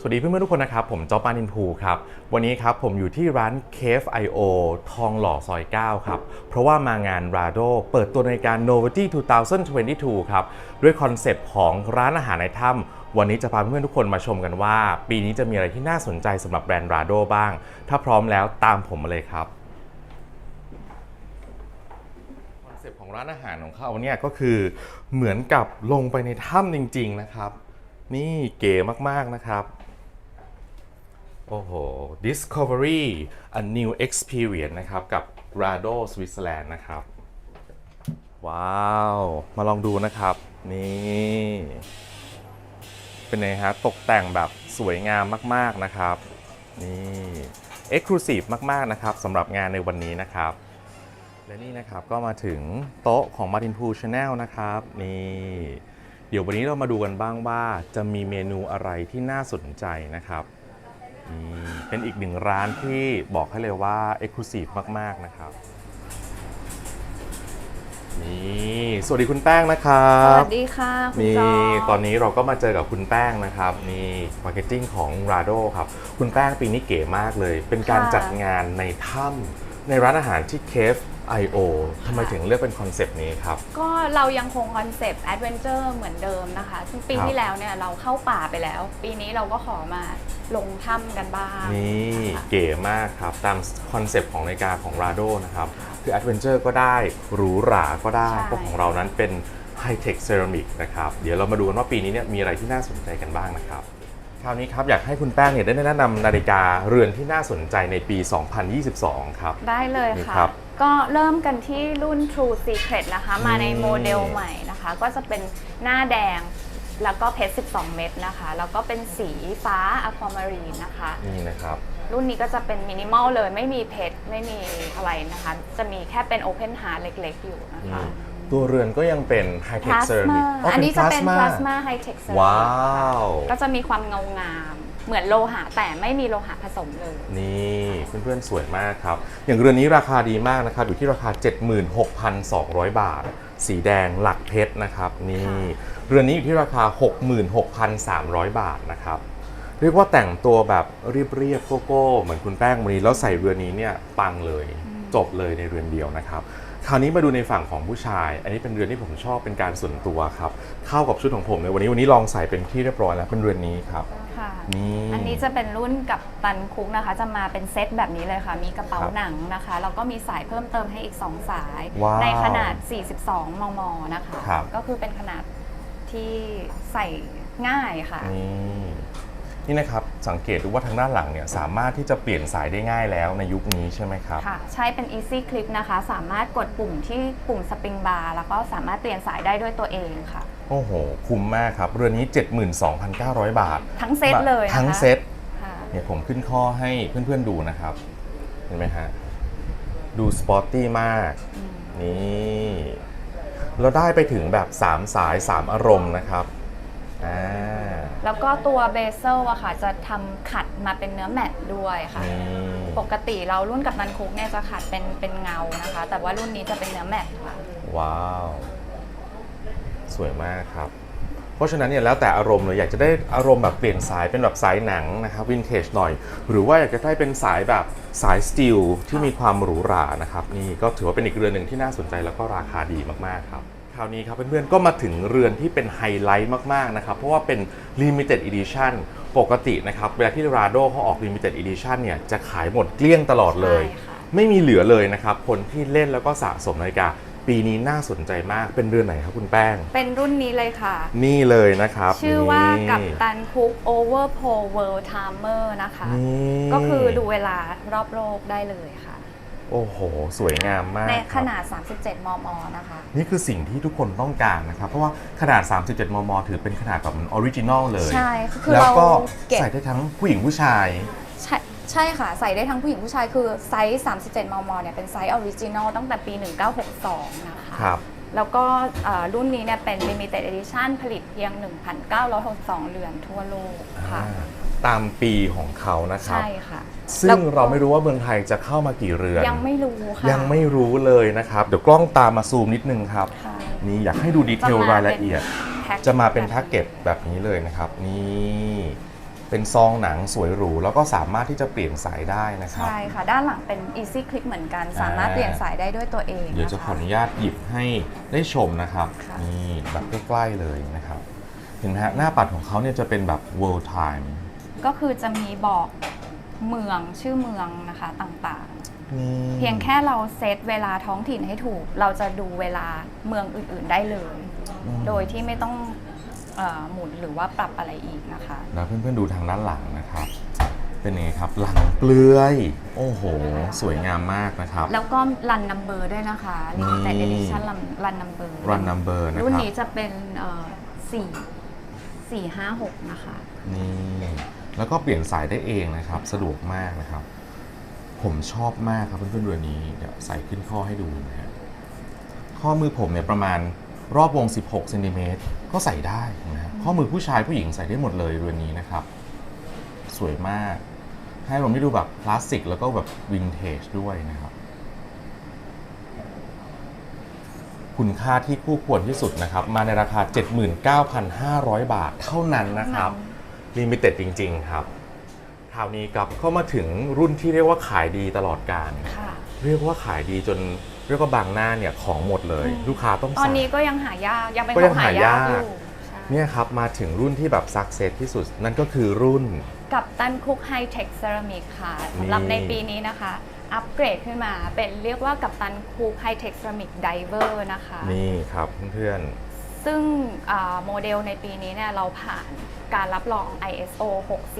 สวัสดีเพื่อนๆทุกคนนะครับ ผมจอปานินภูครับ วันนี้ครับผมอยู่ที่ร้าน Cave IO ทองหล่อซอย 9 ครับ เพราะว่ามางาน Rado เปิดตัวในการ Novelty 2022 ครับ ด้วยคอนเซปต์ของร้านอาหารในถ้ำวันนี้จะพาเพื่อนๆทุกคนมาชมกันว่า ปีนี้จะมีอะไรที่น่าสนใจสำหรับแบรนด์ Rado บ้าง ถ้าพร้อมแล้วตามผมมาเลยครับคอนเซปต์ของร้านอาหารของเขาเนี่ยก็คือเหมือนกับลงไปในถ้ำจริง ๆ นะครับ นี่เก๋มากๆนะครับ โอ้โห Discovery a new experience นะครับ กับ Rado Switzerland นะครับ ว้าว มาลองดูนะครับ นี่ เป็นไงฮะ ตกแต่งแบบสวยงามมาก ๆ นะครับ นี่ Exclusive มาก ๆ นะครับสำหรับงานในวันนี้นะครับ และนี่นะครับก็มาถึงโต๊ะของ Martin Pool Channel นะครับ นี่เดี๋ยววันนี้เรามาดูกันบ้างว่าจะมีเมนูอะไรที่น่าสนใจนะครับ เป็นอีกหนึ่งร้านที่บอกให้เลยว่า Exclusive มาก ๆ นะครับ นี่ สวัสดีคุณแป้งนะครัสบ วัสดีค่ะ คุณนี่จอตอนนี้เราก็มาเจอกับคุณแป้งนะครับนี่มาร์เก็ตติ้งของ Rado ครับ คุณแป้งปีนี้เก๋มากเลย เป็นการค่ะจัดงานในถ้ำ ในร้านอาหารที่ Cave IO ทำไมถึงเลือกเป็นคอนเซปต์นี้ครับ ก็เรายังคงคอนเซปต์แอดเวนเจอร์เหมือนเดิมนะคะ ซึ่งปีครับ ที่แล้วเนี่ยเราเข้าป่าไปแล้ว ปีนี้เราก็ขอมาลงถ้ำกันบ้างนี่นะคะ เก๋มากครับ ตามคอนเซปต์ของนาฬิกาของ Rado นะครับ คือ Adventure ก็ได้หรูหราก็ได้เพราะของเรานั้นเป็น High Tech Ceramic นะครับ เดี๋ยวเรามาดูกันว่าปีนี้เนี่ยมีอะไรที่น่าสนใจกันบ้างนะครับค ราวนี้ครับอยากให้คุณแป้งเนี่ยได้แนะนำนาฬิกาเรือนที่น่าสนใจในปี 2022 ครับ ได้เลยนี่ค่ะ ครับก็เริ่มกันที่รุ่น True Secret นะคะ มาในอืมโมเดลใหม่นะคะ ก็จะเป็นหน้าแดงแล้วก็เพชร 12 เม็ดนะคะ แล้วก็เป็นสีฟ้าอะความารีนนะคะ นี่นะครับ รุ่นนี้ก็จะเป็นมินิมอลเลยไม่มีเพชรไม่มีอะไรนะคะ จะมีแค่เป็นโอเพนฮาร์เล็กๆ อยู่นะคะ ตัวเรือนก็ยังเป็น High พ Tech ลาส Ceramic มาอันนี้จะเป็นพพลาลาสสมามาไฮเทคเซอร์ว้าวก็จะมีความเงางามเหมือนโลหะแต่ไม่มีโลหะผสมเลย นี่เพื่อนๆสวยมากครับ อย่างเรือนนี้ราคาดีมากนะครับ อยู่ที่ราคา 76,200 บาท สีแดงหลักเพชรนะครับ นี่ค่ะเรือนนี้อยู่ที่ราคา 66,300 บาทนะครับ เรียกว่าแต่งตัวแบบเรียบๆโก้โก้เหมือนคุณแป้งวันนี้แล้วใส่เรือนนี้เนี่ยปังเลยจบเลยในเรือนเดียวนะครับ คราวนี้มาดูในฝั่งของผู้ชาย อันนี้เป็นเรือนที่ผมชอบเป็นการส่วนตัวครับ เข้ากับชุดของผมในวันนี้วันนี้ลองใส่เป็นที่เรียบร้อยแล้วเป็นเรือนนี้ครับ ค่ะ นี่อันนี้จะเป็นรุ่นกับตันคุกนะคะ จะมาเป็นเซตแบบนี้เลยค่ะ มีกระเป๋าครับหนังนะคะ แล้วก็มีสายเพิ่มเติมให้อีก 2 สาย ว้าวในขนาด 42 มม นะคะ ครับ ก็คือเป็นขนาดที่ใส่ง่ายค่ะ นี่ นี่นะครับสังเกตดูว่าทางด้านหลังเนี่ยสามารถที่จะเปลี่ยนสายได้ง่ายแล้วในยุคนี้ใช่ไหมครับ ค่ะ ใช้เป็น Easy Clip นะคะ สามารถกดปุ่มที่ปุ่มสปริงบาร์แล้วก็สามารถเปลี่ยนสายได้ด้วยตัวเองค่ะ โอ้โห คุ้มมากครับเรือนนี้ 72,900 บาท ทั้งเซตเลยนะคะทั้งเซตค่ะเนี่ยผมขึ้นข้อให้เพื่อนๆดูนะครับ เห็นไหมฮะดูสปอร์ตตี้มากนี่เราได้ไปถึงแบบ 3 สาย 3 อารมณ์นะครับ อ่า แล้วก็ตัวเบเซลอะค่ะ จะทำขัดมาเป็นเนื้อแมตต์ด้วยค่ะนี่ปกติเรารุ่นกับนันคุกเนี่ยจะขัดเป็นเป็นเงานะคะ แต่ว่ารุ่นนี้จะเป็นเนื้อแมตต์ค่ะ ว้าว สวยมากครับ เพราะฉะนั้นเนี่ยแล้วแต่อารมณ์เลยอยากจะได้อารมณ์แบบเปลี่ยนสายเป็นแบบสายหนังนะครับวินเทจหน่อย หรือว่าอยากจะได้เป็นสายแบบสายสตีลที่มีความหรูหรานะครับนี่ก็ถือว่าเป็นอีกเรือนหนึ่งที่น่าสนใจแล้วก็ราคาดีมากๆครับค ราวนี้ครับเพื่อนๆก็มาถึงเรือนที่เป็นไฮไลท์มากๆนะครับ เพราะว่าเป็น Limited Edition ปกตินะครับเวลาที่ Rado เขาออก Limited Edition เนี่ยจะขายหมดเกลี้ยงตลอดเลย ใช่ค่ะ ไม่มีเหลือเลยนะครับ คนที่เล่นแล้วก็สะสมนาฬิกา ปีนี้น่าสนใจมากเป็นเรือนไหนครับคุณแป้ง เป็นรุ่นนี้เลยค่ะ นี่เลยนะครับชื่อว่านี่กับตันคุก Overpro World Timer นะคะ นี่ ก็คือดูเวลารอบโลกได้เลยค่ะ โอ้โห สวยงามมากในครับขนาด 37 มม นะคะ นี่คือสิ่งที่ทุกคนต้องการนะครับ เพราะว่าขนาด 37 มม ถือเป็นขนาดแบบออริจินอลเลย ใช่ คือแล้วเราก็เก็บใส่ได้ทั้งผู้หญิงผู้ชาย ใช่ใช่ค่ะ ใส่ได้ทั้งผู้หญิงผู้ชาย คือไซส์ 37 มม เนี่ย เป็นไซส์ออริจินอลตั้งแต่ปี 1962 นะคะครับแล้วก็เอ่อรุ่นนี้เนี่ยเป็น Limited Edition ผลิตเพียง 1,962เรือนทั่วโลกค่ะอ่า ตามปีของเขานะครับ ใช่ค่ะ ซึ่แล้งวเราไม่รู้ว่าเมืองไทยจะเข้ามากี่เรือน ยังไม่รู้ค่ะยังไม่รู้เลยนะครับ เดี๋ยวกล้องตามมาซูมนิดนึงครับ ค่ะ นี่อยากให้ดูดีเทลรายละเอียดพ็คจะมาเป็นแพ็กเกจแบบนี้เลยนะครับ นี่ เป็นซองหนังสวยหรู แล้วก็สามารถที่จะเปลี่ยนสายได้นะครับ ใช่ค่ะ ด้านหลังเป็น easy click เหมือนกัน สามารถอ่าเปลี่ยนสายได้ด้วยตัวเองเดี๋ยวจะนคขออนุญาตหยิบให้ได้ชมนะครับ ค่ะ นี่แบบใกล้ๆเลยนะครับ เห็นไหมฮะหน้าปัดของเขาเนี่ยจะเป็นแบบ world time ก็คือจะมีบอกเมืองชื่อเมืองนะคะต่างนี่ๆ เพียงแค่เราเซตเวลาท้องถิ่นให้ถูก เราจะดูเวลาเมืองอื่นๆได้เลย อืม โดยที่ไม่ต้องเออหมุนหรือว่าปรับอะไรอีกนะคะ แล้วเพื่อนๆดูทางด้านหลังนะครับ เป็นยังไงครับหลังเปลือย โอ้โห สวยงามมากนะครับ แล้วก็รันนัมเบอร์ด้วยนะคะ limited นี่ edition รันนัมเบอร์ run number นะรุ่นครับ นี้จะเป็นเอ่อสี่สี่ห้าหกนะคะ นี่ แล้วก็เปลี่ยนสายได้เองนะครับ สะดวกมากนะครับ ผมชอบมากครับเพื่อนๆเรือนนี้เดี๋ยวใส่ขึ้นข้อให้ดูนะฮะข้อมือผมเนี่ยประมาณรอบวง 16เซนติเมตรก็ใส่ได้นะฮะข้อมือผู้ชายผู้หญิงใส่ได้หมดเลยเรือนนี้นะครับ สวยมาก ให้ผมได้ดูแบบคลาสสิกแล้วก็แบบวินเทจด้วยนะครับ คุณค่าที่คู่ควรที่สุดนะครับ มาในราคา 79,500 บาทเท่านั้นนะครับ ลิมิเต็ดจริง ๆ ครับคราวนี้กลับเข้ามาถึงรุ่นที่เรียกว่าขายดีตลอดการ ค่ะ เรียกว่าขายดีจนเรียกว่าบางหน้าเนี่ยของหมดเลยลูกค้าต้องตอนสั่งนี้ก็ยังหายากยังเป็นก็ขยัองงหาหายากยากอยู่ใช่เนี่ยครับมาถึงรุ่นที่แบบซักเซสที่สุด นั่นก็คือรุ่น กับตันคุกไฮเทคเซรามิกค่ะสำหรับนี่ในปีนี้นะคะ อัปเกรดขึ้นมาเป็นเรียกว่ากับตันคุกไฮเทคเซรามิกไดเวอร์นะคะ นี่ครับเพื่อน ซึ่งอ่าโมเดลในปีนี้เนี่ยเราผ่านการรับรอง ISO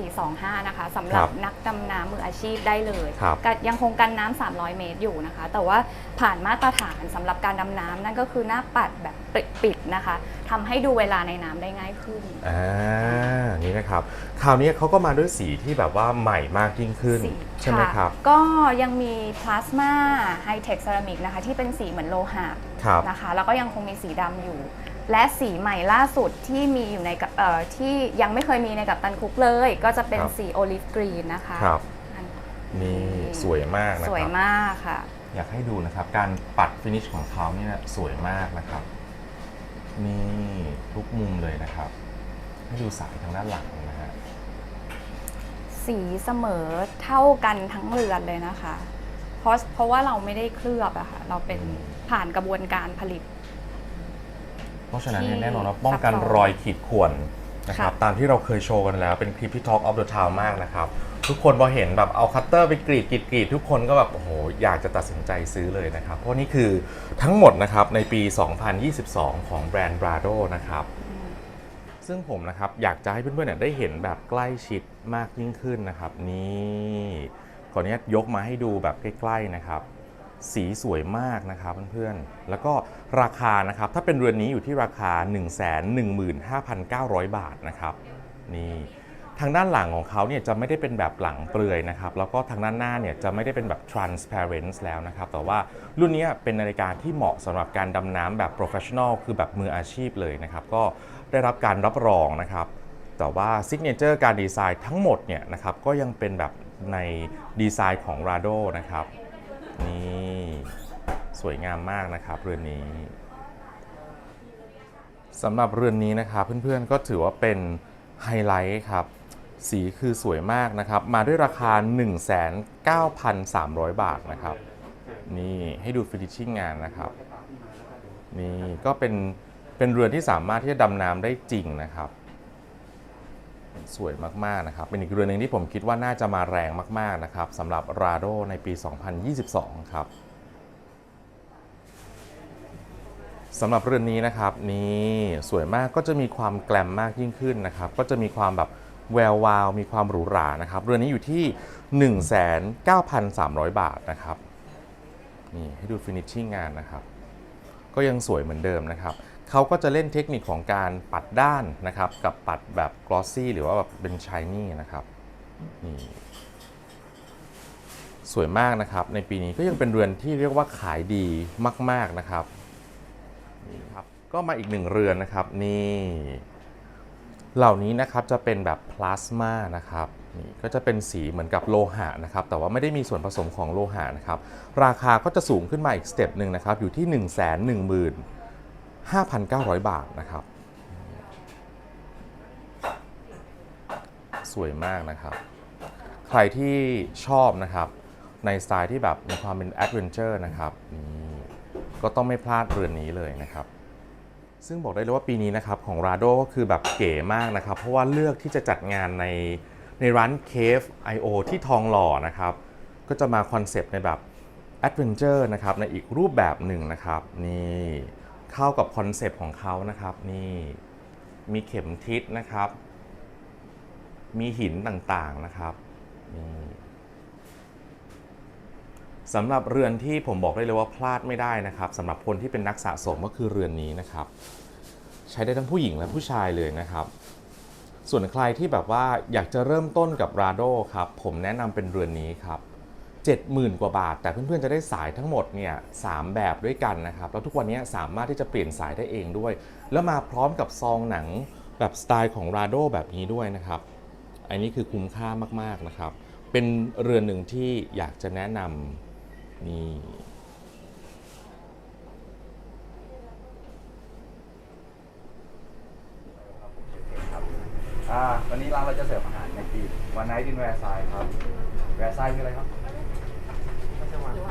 6425 นะคะสำหรับครับนักดำน้ำมืออาชีพได้เลยครับก็ยังคงกันน้ำ 300 เมตรอยู่นะคะ แต่ว่าผ่านมาตรฐานสำหรับการดำน้ำนั่นก็คือหน้าปัดแบบปิดๆนะคะทำให้ดูเวลาในน้ำได้ง่ายขึ้นๆอ่านี่นะครับ คราวนี้เขาก็มาด้วยสีที่แบบว่าใหม่มากยิ่งขึ้นสีใช่ไหมครับ ก็ยังมีพลาสมาไฮเทคเซรามิกนะคะที่เป็นสีเหมือนโลหะครับนะคะ แล้วก็ยังคงมีสีดำอยู่ และสีใหม่ล่าสุดที่มีอยู่ในกับเอ่อที่ยังไม่เคยมีในกับตันคุกเลย ก็จะเป็นครับ สีโอลิฟกรีนนะคะครับอันนี่สวยมากนะสควยรับมากค่ะ อยากให้ดูนะครับ การปัดฟินิชของเขาเนี่ยสวยมากนะครับนี่ทุกมุมเลยนะครับ ให้ดูสายทางด้านหลังนะฮะสีเสมอเท่ากันทั้งเรือนเลยนะคะ เพราะเพราะว่าเราไม่ได้เคลือบอะค่ะเราเป็นผ่านกระบวนการผลิต เพราะฉะนั้นเนี่ยที่แน่นอนว่าป้องกันซับซ้อนรอยขีดข่วนนะครับค่ะตามที่เราเคยโชว์กันแล้วเป็นคลิปที่ Talk of the Town มากนะครับ ทุกคนพอเห็นแบบเอาคัตเตอร์ไปกรีดกรีดกรีดทุกคนก็แบบ โอ้โห อยากจะตัดสินใจซื้อเลยนะครับ เพราะนี่คือทั้งหมดนะครับในปี 2022 ของแบรนด์ Brado นะครับ ซึ่งผมนะครับ อยากจะให้เพื่อนๆเนี่ยได้เห็นแบบใกล้ชิดมากยิ่งขึ้นนะครับ นี่ขออนุญาตยกมาให้ดูแบบใกล้ ๆนะครับ สีสวยมากนะครับเพื่อนๆ แล้วก็ราคานะครับถ้าเป็นเรือนนี้อยู่ที่ราคา 115,900 บาทนะครับนี่ทางด้านหลังของเขาเนี่ยจะไม่ได้เป็นแบบหลังเปลือยนะครับแล้วก็ทางด้านหน้าเนี่ยจะไม่ได้เป็นแบบ transparent แล้วนะครับแต่ว่ารุ่นนี้เป็นนาฬิกาที่เหมาะสำหรับการดำน้ำแบบ professional คือแบบมืออาชีพเลยนะครับก็ได้รับการรับรองนะครับแต่ว่าซิกเนเจอร์การดีไซน์ทั้งหมดเนี่ยนะครับก็ยังเป็นแบบในดีไซน์ของ Rado นะครับนี่ สวยงามมากนะครับเรือนนี้สำหรับเรือนนี้นะครับเพื่อนๆก็ถือว่าเป็นไฮไลท์ครับสีคือสวยมากนะครับ มาด้วยราคา 19,300 บาทนะครับ นี่ให้ดูฟินิชชิ่งงานนะครับนี่ก็เป็นเป็นเรือนที่สามารถที่จะดำน้ำได้จริงนะครับ สวยมากๆนะครับ เป็นอีกเรือนหนึ่งที่ผมคิดว่าน่าจะมาแรงมากๆนะครับสำหรับ Rado ในปี 2022 ครับ สำหรับเรือนนี้นะครับนี่สวยมากก็จะมีความแกลมมากยิ่งขึ้นนะครับ ก็จะมีความแบบแวววาว มีความหรูหรานะครับ เรือนนี้อยู่ที่ 19,300 บาทนะครับนี่ให้ดูฟินิชชิ่งงานนะครับ ก็ยังสวยเหมือนเดิมนะครับเขาก็จะเล่นเทคนิคของการปัดด้านนะครับ กับปัดแบบกลอสซี่หรือว่าแบบเป็นชายนี่นะครับนี่สวยมากนะครับ ในปีนี้ก็ยังเป็นเรือนที่เรียกว่าขายดีมาก ๆนะครับ นี่ครับก็มาอีกหนึ่งเรือนนะครับนี่เหล่านี้นะครับจะเป็นแบบพลาสมานะครับนี่ก็จะเป็นสีเหมือนกับโลหะนะครับแต่ว่าไม่ได้มีส่วนผสมของโลหะนะครับราคาก็จะสูงขึ้นมาอีกสเต็ปหนึ่งนะครับอยู่ที่ 1 1 0 0 0 5,900 บาทนะครับ สวยมากนะครับ ใครที่ชอบนะครับในสไตล์ที่แบบมีความเป็นแอดเวนเจอร์นะครับนี่ ก็ต้องไม่พลาดเรือนนี้เลยนะครับ ซึ่งบอกได้เลยว่าปีนี้นะครับของ Rado ก็คือแบบเก๋มากนะครับ เพราะว่าเลือกที่จะจัดงานในในร้าน Cave I.O. ที่ทองหล่อนะครับ ก็จะมาคอนเซปต์ในแบบแอดเวนเจอร์นะครับในอีกรูปแบบหนึ่งนะครับนี่เข้ากับคอนเซปต์ของเขานะครับนี่มีเข็มทิศนะครับ มีหินต่างๆนะครับนี่ สำหรับเรือนที่ผมบอกได้เลยว่าพลาดไม่ได้นะครับสำหรับคนที่เป็นนักสะสมก็คือเรือนนี้นะครับ ใช้ได้ทั้งผู้หญิงและผู้ชายเลยนะครับ ส่วนใครที่แบบว่าอยากจะเริ่มต้นกับราโดครับผมแนะนำเป็นเรือนนี้ครับ70,000 กว่าบาท แต่เพื่อนๆ จะได้สายทั้งหมดเนี่ยสามแบบด้วยกันนะครับ แล้วทุกวันนี้สามารถที่จะเปลี่ยนสายได้เองด้วย แล้วมาพร้อมกับซองหนังแบบสไตล์ของราโดแบบนี้ด้วยนะครับ อันนี้คือคุ้มค่ามากๆนะครับ เป็นเรือนหนึ่งที่อยากจะแนะนำ นี่ อ่าวันนี้ร้านเราจะเสิร์ฟอาหารในทีมวันไนท์ดินแวร์ไซครับ แวร์ไซคืออะไรครับ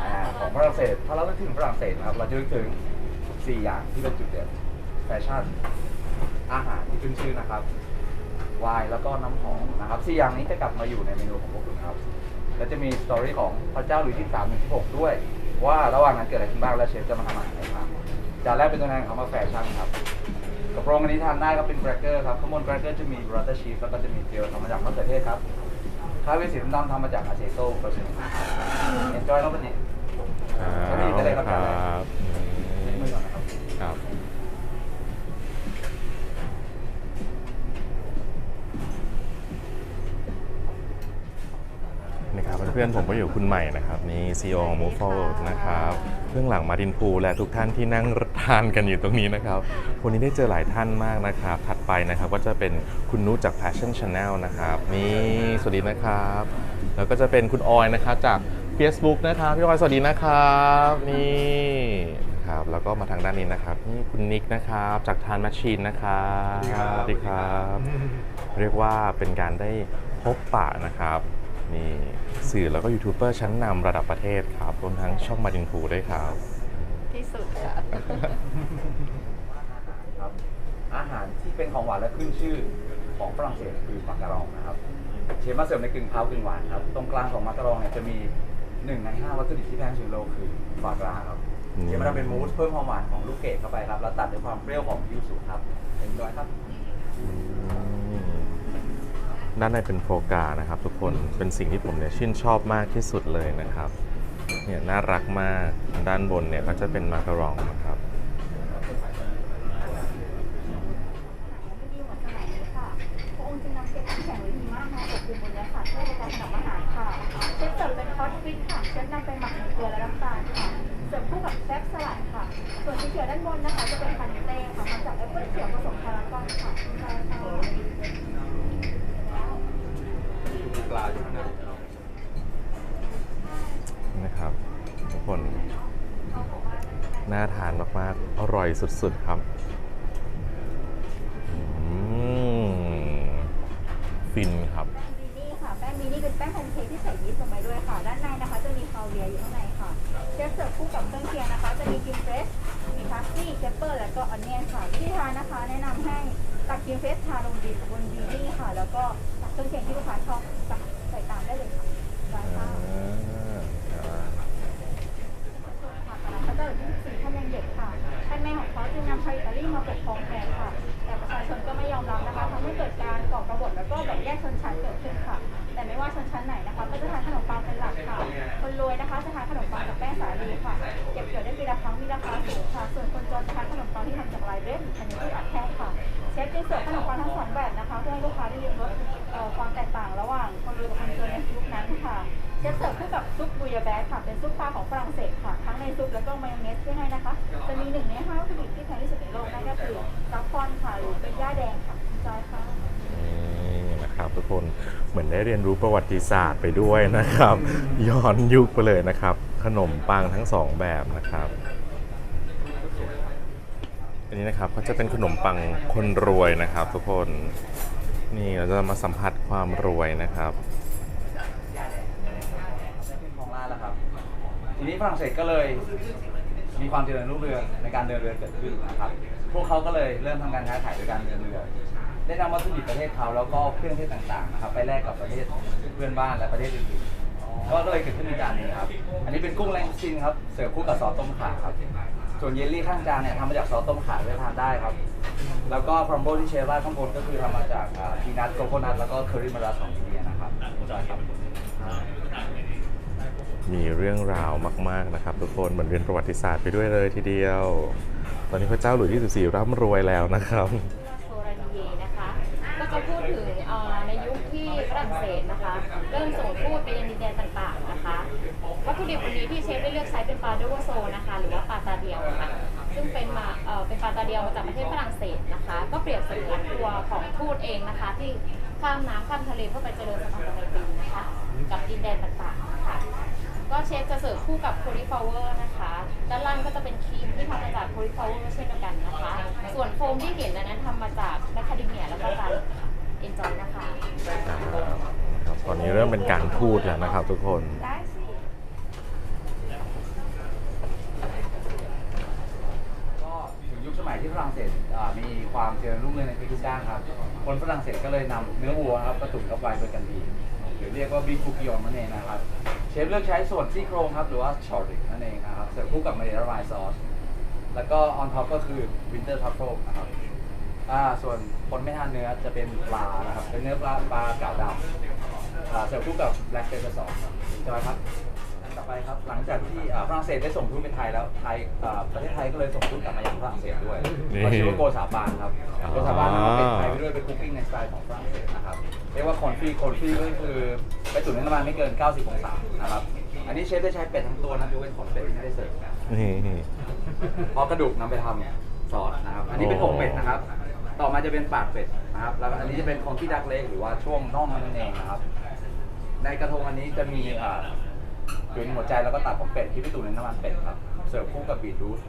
อ่าของฝรั่งเศส ถ้าเรานึกถึงฝรั่งเศสนะครับ เราจะนึกถึง 4 อย่างที่เป็นจุดเด่นแฟชั่น อาหารที่ขึ้นชื่อนะครับ ไวน์แล้วก็น้ำหอมนะครับสี่อย่างนี้จะกลับมาอยู่ในเมนูของพวกคุณครับ และจะมีสตอรี่ของพระเจ้าหลุยส์ที่3ถึงที่6ด้วย ว่าระหว่างนั้นเกิดอะไรขึ้นบ้างและเชฟจะมาทำอาหารอะไรบ้างจานแรกเป็นตัวแทนของคำว่าแฟชั่นครับกระโปรงอันนี้ทานได้ครับเป็นแครกเกอร์ครับข้างบนแครกเกอร์จะมีบัตเตอร์ชีสแล้วก็จะมีเจลทำมาจากมะเขือเทศครับข้าวเป็นสีดำๆทำมาจากอาเซโต้เปอร์เซ็นต์เอ็นจอยน้องปฏิครับได้เลยครับครับ มือก่อนนะครับ ครับ นะครับเพื่อนๆผมก็อยู่คุณใหม่นะครับนี่ CEO ของ Move Forward นะครับเบื้องหลังมาดินพูและทุกท่านที่นั่งทานกันอยู่ตรงนี้นะครับวันนี้ได้เจอหลายท่านมากนะครับ ถัดไปนะครับก็จะเป็นคุณนุชจาก Passion Channel นะครับนี่สวัสดีนะครับ แล้วก็จะเป็นคุณออยนะครับจาก Facebook นะครับพี่ออยสวัสดีนะครับนี่นะครับแล้วก็มาทางด้านนี้นะครับนี่คุณนิกนะครับจากทานแมชชีนนะครับสวัสดีครับ เรียกว่าเป็นการได้พบปะนะครับ นี่สื่อแล้วก็ยูทูบเบอร์ชั้นนำระดับประเทศครับรวมทั้งช่องมาดินพูด้วยครับ ที่สุดค่ะ ครับ อาหารที่เป็นของหวานและขึ้นชื่อของฝรั่งเศสคือมักกะรองนะครับ เชฟมาเสิร์ฟในกึ่งคาวกึ่งหวานครับ ตรงกลางของมักกะรองเนี่ยจะมีหนึ่งในห้าวัตถุดิบที่แพงที่สุดในโลกคือฟาดราครับอืม เชฟมาทำเป็นมูสเพิ่มความหวานของลูกเกดเข้าไปครับ แล้วตัดด้วยความเปรี้ยวของยูสุครับเห็นด้วยครับ ด้านในเป็นโฟกานะครับทุกคนเป็นสิ่งที่ผมเนี่ยชื่นชอบมากที่สุดเลยนะครับเนี่ยน่ารักมากด้านบนเนี่ยก็จะเป็นมาการองนะครับ ดีเหมือนสมัยนี้ค่ะพระองค์จึงนำเชฟที่แข็งไว้ดีมากมาปกคลุมบนเนื้อสัตว์เพื่อในการถนอมอาหารค่ะ เชฟเสิร์ฟเป็นคอสฟิตค่ะ เชฟนำไปหมักในเกลือและน้ำตาลค่ะ เสิร์ฟคู่กับแซฟสลัดค่ะ ส่วนสีเขียวด้านบนนะคะ จะเป็นพันเต้ค่ะมาจากแอปเปิ้ลเขียวผสมพารากอนค่ะใช่ค่ะ ปลาอยู่ข้างใน นะครับ ทุกคนน่าทานมากๆ อ ร่อยสุดๆครับ ทุกคนเหมือนได้เรียนรู้ประวัติศาสตร์ไปด้วยนะครับ ย้อนยุคไปเลยนะครับ ขนมปังทั้งสองแบบนะครับ อันนี้นะครับก็จะเป็นขนมปังคนรวยนะครับ ทุกคนนี่เราจะมาสัมผัสความรวยนะครับของร้านแล้วครับ ทีนี้ฝรั่งเศสก็เลยมีความเจริญรุ่งเรืองในการเดินเรือเกิดขึ้นนะครับ พวกเขาก็เลยเริ่มทำการค้าขายโดยการเดินเรือ ได้นำวัตถุดิบประเทศเขาแล้วก็เครื่องเทศต่างๆนะครับไปแลกกับประเทศเพื่อนบ้านและประเทศอื่นๆก็เลยเกิดขึ้นในจานนี้ครับ อันนี้เป็นกุ้งแรงซินครับเสิร์ฟคู่กับซอสต้มข่าครับ ส่วนเยลลี่ข้างจานเนี่ยทำมาจากซอสต้มข่าด้วยทานได้ครับ แล้วก็พรอมโบที่เชฟราดข้างบนก็คือทำมาจากพีนัทโกโกนัทแล้วก็เคอรี่มารัสของอินเดียนะครับจอยครับมีเรื่องราวมาก ๆ นะครับ ทุกคนเหมือนเรียนประวัติศาสตร์ไปด้วยเลยทีเดียว ตอนนี้พระเจ้าหลุยส์ที่14ร่ำรวยแล้วนะครับ โซรานีเยนะคะ ก็จะพูดถึงเอ่อในยุคที่ฝรั่งเศสนะคะ เริ่มส่งทูตไปยังดินแดนต่างๆนะคะ วัตถุ ดิบวันนี้ที่เชฟได้เลือกใช้เป็นปลาโดโวโซนะคะ หรือว่าปลาตาเดียวค่ะ ซึ่งเป็นมาเอ่อเป็นปลาตาเดียวมาจากประเทศฝรั่งเศสนะคะ ก็เปรียบเสมือนตัวของทูตเองนะคะ ที่ข้ามน้ำข้ามทะเลเพื่อไปเจริญสถาบันไตรีนะคะ กับดินแดนต่างๆนะคะ ก็เชฟจะเสิร์ฟคู่กับ cauliflower นะคะ ด้านล่างก็จะเป็นครีมที่ทำมาจาก cauliflower เช่นเดียวกันนะคะ ส่วนโฟมที่เห็นอันนั้นทำมาจากแมคคาเดเมียแล้วก็การค่ะ enjoy นะคะครับตอนนี้เริ่มเป็นการพูดแล้วนะครับทุกคน ได้สิ ก็ถึงยุคสมัย ที่ฝรั่งเศสอ่ามีความเจริญรุ่งเรืองในทุกๆด้านครับ คนฝรั่งเศสก็เลยนำเนื้อวัวครับมาตุ๋นกับไวน์เบอร์กันดีหรือเรียกว่าบีฟูกิยอนนั่นเองนะครับ เชฟเลือกใช้ส่วนซี่โครงครับหรือว่าชอริกนั่นเองนะครับเสิร์ฟคู่กับมาเรลไวน์ซอสแล้วก็ออนท็อปก็คือวินเตอร์ทัฟเฟิลนะครับอ่าส่วนคนไม่ทานเนื้อจะเป็นปลานะครับเป็นเนื้อปลาปลาก๋าดำอ่าเสิร์ฟคู่กับแบล็กเปเปอร์ซอสใช่ไหมครับ ไปครับ หลังจากที่อ่าฝรั่งเศสได้ส่งทูตไปไทยแล้วไทยอ่าประเทศไทยก็เลยส่งทูตกลับมายังฝรั่งเศสด้วยนี่ก็ชื่อว่าโกสาบานครับอ๋อโกสาบานมันเป็นไทยไปด้วยเป็นคุกกิ้งในสไตล์ของฝรั่งเศสนะครับเรียกว่าคอนฟรีคอนฟรีก็คือไปตุ๋นในน้ำมันไม่เกิน 90 องศานะครับอันนี้เชฟได้ใช้เป็ดทั้งตัวนะยกเว้นขนเป็ดที่ไม่ได้เสิร์ฟนี่เพราะกระดูกนำไปทำซอสนะครับอันนี้เป็นอกเป็ดนะครับ ต่อมาจะเป็นปากเป็ดนะครับแล้วอันนี้จะเป็นคอนที่ดักเล็กหรือว่าช่วงน่องนั่นเองนะครับ ในกระทงอันนี้จะมีอ่าตุ๋นหัวใจแล้วก็ตับของเป็ดที่ไปตุ๋นในน้ำมันเป็ดครับ เสิร์ฟคู่กับบีทรูท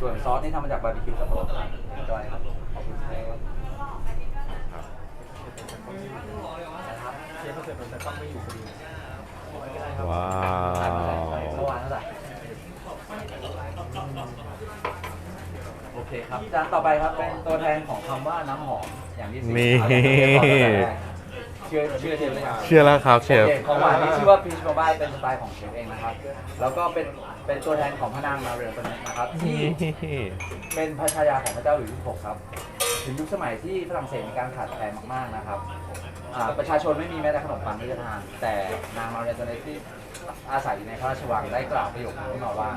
ส่วนซอสนี่ทำมาจากบาร์บีคิวกับโรสครับจอยครับขอบคุณครับนะครับเชฟเสิร์ฟแต่ต้องไม่อยู่พอดีว้าวเมื่อวานเท่าไหร่โอเคครับจานต่อไปครับเป็นตัวแทนของคำว่าน้ำหอมอย่างที่สี่นี่เชื่อเชื่อเชฟเลยครับเชื่อแล้วครับเชฟโอคของหวานนี้ชื่อว่าพีชโมบายเป็นสไตล์ของเชฟเองนะครับ แล้วก็เป็นเป็นตัวแทนของพระนางมาเรียตัวนี้นะครับที่ เป็นพระชายาของพระเจ้าหลุยส์ที่ 6 ครับ ถึงยุคสมัยที่ฝรั่งเศสมีการขาดแคลนมาก ๆ นะครับอ่าประชาชนไม่มีแม้แต่ขนมปังที่จะทาน แต่นางมาเรียตัวนี้ที่อาศัยอยู่ในพระราชวังได้กล่าวประโยคนี้ขึ้นมาว่า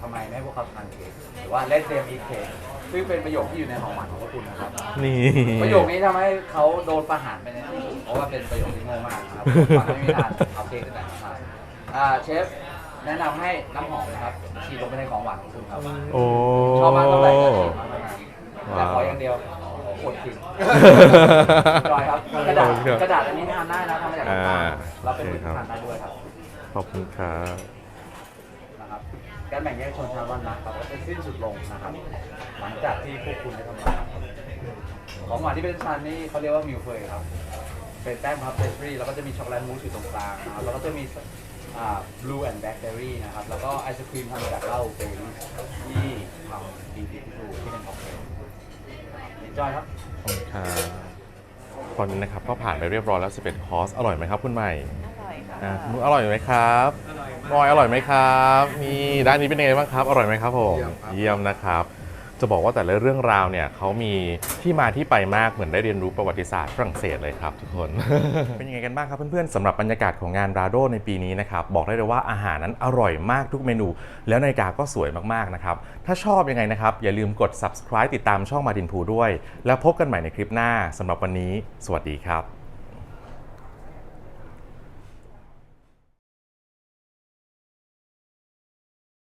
ทำไมไม่ให้พวกเขาทานเค้กหรือว่า let them eat cake ซึ่งเป็นประโยคที่อยู่ในของหวานของพระคุณนะครับ นี่ประโยคนี้ทำให้เขาโดนประหารไปในที่สุดเพราะว่าเป็นประโยคที่โง่มากนะครับฟังไม่มีทานเอาเค้กขึ้นมาทานอ่าเชฟแนะนำให้น้ำหอมนะครับฉีดลงไปในของหวานของคุณครับ โอ้ ชอบมากเท่าไหร่ก็ฉีดมากเท่านั้นแต่ขอว้าวอย่างเดียวขวดทิ้งจอยครับกระดาษกระดาษอันนี้ทานได้นะทำมาจากน้ำตาลอ่า เราเป็นโอมืเคอครับทานได้ด้วยครับ ขอบคุณครับนะครับ สิ้นสุดลงนะครับ หลังจากที่พวกคุณได้ทำงานครับของหวานที่เป็นชั้นนี่เขาเรียกว่ามิลเฟยครับ เป็นแป้งพับเพสตรีแล้วก็จะมีช็อกโกแลตมูสอยู่ตรงกลางนะครับแล้วก็จะมีอ่าบลูแอนด์แบล็คเบอร์รี่นะครับ แล้วก็ไอศครีมทำมาจากเหล้าเบอร์รี่ที่ทำดีที่สุดที่เป็นค็อกเทลจอยครับขอบคุณครับตอนนี้นะครับก็ผ่านไปเรียบร้อยแล้ว 11 คอร์ส อร่อยไหมครับ คุณใหม่อร่อยค่ะอะคุณนุ้ยอร่อยไหมครับ อร่อยอร่อยไหมครับนี่ด้านนี้เป็นยังไงบ้างครับ อร่อยไหมครับผมเยี่ยมนะครับจะบอกว่าแต่ละเรื่องราวเนี่ยเขามีที่มาที่ไปมากเหมือนได้เรียนรู้ประวัติศาสตร์ฝรั่งเศสเลยครับทุกคน เป็นยังไงกันบ้างครับเพื่อนๆสำหรับบรรยากาศของงานราโดในปีนี้นะครับบอกได้เลยว่าอาหารนั้นอร่อยมากทุกเมนู แล้วนาฬิกาก็สวยมากๆนะครับถ้าชอบยังไงนะครับ อย่าลืมกด subscribe ติดตามช่องมาดินพูด้วย แล้วพบกันใหม่ในคลิปหน้าสำหรับวันนี้ สวัสดีครับ